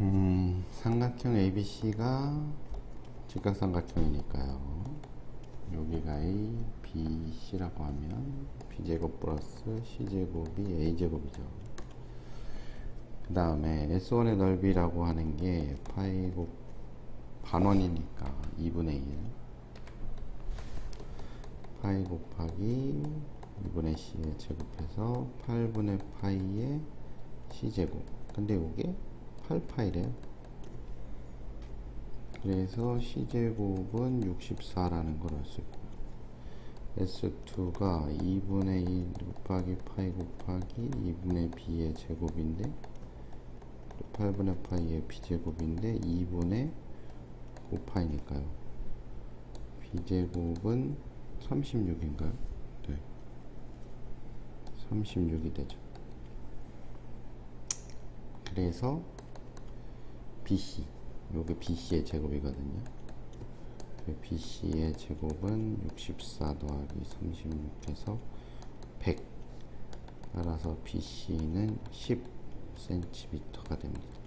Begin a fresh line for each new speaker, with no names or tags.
음, 삼각형 ABC가 직각삼각형이니까요. 여기가 A, B, C라고 하면 B제곱 플러스 C제곱이 A제곱이죠. 그 다음에 S1의 넓이라고 하는 게 파이 곱 반원이니까 2분의 1 파이 곱하기 2분의 C에 제곱해서 8분의 파이의 C제곱 근데 이게 8 파이래요 그래서 C제곱은 64라는 걸 알 수 있고 S2가 2분의 1 곱하기 파이 곱하기 2분의 B의 제곱인데 8분의 파이의 B제곱인데 2분의 5파이니까요. B제곱은 36인가요? 네. 36이 되죠. 그래서 BC 요게 BC의 제곱이거든요. 그 BC의 제곱은 64 더하기 36해서 100 따라서 BC는 10cm가 됩니다